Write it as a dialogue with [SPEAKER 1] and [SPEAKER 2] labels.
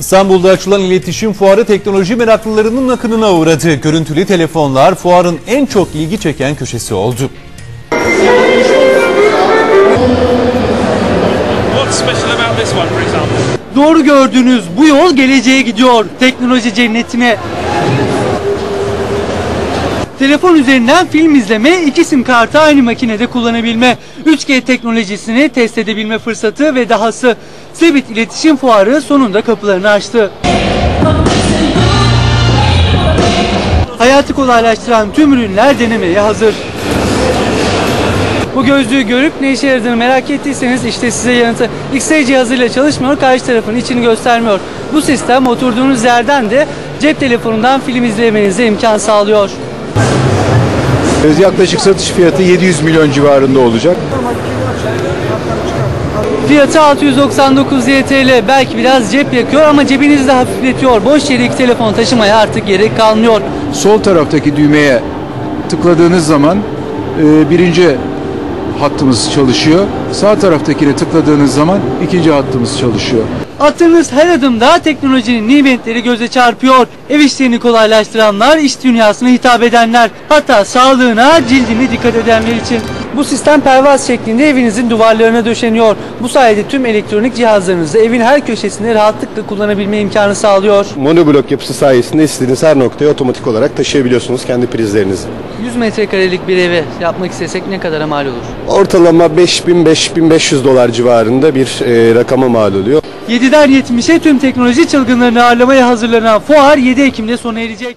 [SPEAKER 1] İstanbul'da açılan iletişim fuarı teknoloji meraklılarının akınına uğradı. Görüntülü telefonlar fuarın en çok ilgi çeken köşesi oldu.
[SPEAKER 2] Doğru gördüğünüz bu yol geleceğe gidiyor. Teknoloji cennetine. Telefon üzerinden film izleme, iki sim kartı aynı makinede kullanabilme, 3G teknolojisini test edebilme fırsatı ve dahası. Sebit İletişim Fuarı sonunda kapılarını açtı. Hayatı kolaylaştıran tüm ürünler denemeye hazır. Bu gözlüğü görüp ne işe yaradığını merak ettiyseniz işte size yanıtı. X-ray cihazıyla çalışmıyor, karşı tarafın içini göstermiyor. Bu sistem oturduğunuz yerden de cep telefonundan film izlemenize imkan sağlıyor.
[SPEAKER 3] Yaklaşık satış fiyatı 700 milyon civarında olacak.
[SPEAKER 2] Fiyatı 699 YTL. Belki biraz cep yakıyor ama cebinizde hafifletiyor. Boş yere iki telefon taşımaya artık gerek kalmıyor.
[SPEAKER 3] Sol taraftaki düğmeye tıkladığınız zaman e, birinci hattımız çalışıyor. Sağ taraftakine tıkladığınız zaman ikinci hattımız çalışıyor.
[SPEAKER 2] Attığınız her adımda teknolojinin nimetleri göze çarpıyor. Ev işlerini kolaylaştıranlar, iş dünyasına hitap edenler, hatta sağlığına, cildine dikkat edenler için. Bu sistem pervaz şeklinde evinizin duvarlarına döşeniyor. Bu sayede tüm elektronik cihazlarınızı evin her köşesinde rahatlıkla kullanabilme imkanı sağlıyor.
[SPEAKER 4] Monoblok yapısı sayesinde istediğiniz her noktaya otomatik olarak taşıyabiliyorsunuz kendi prizlerinizi.
[SPEAKER 2] 100 metrekarelik bir evi yapmak istesek ne kadara mal olur?
[SPEAKER 4] Ortalama 5000-5500 dolar civarında bir e, rakama mal oluyor.
[SPEAKER 2] 7'den 70'e tüm teknoloji çılgınlarını ağırlamaya hazırlanan fuar 7 Ekim'de sona erecek.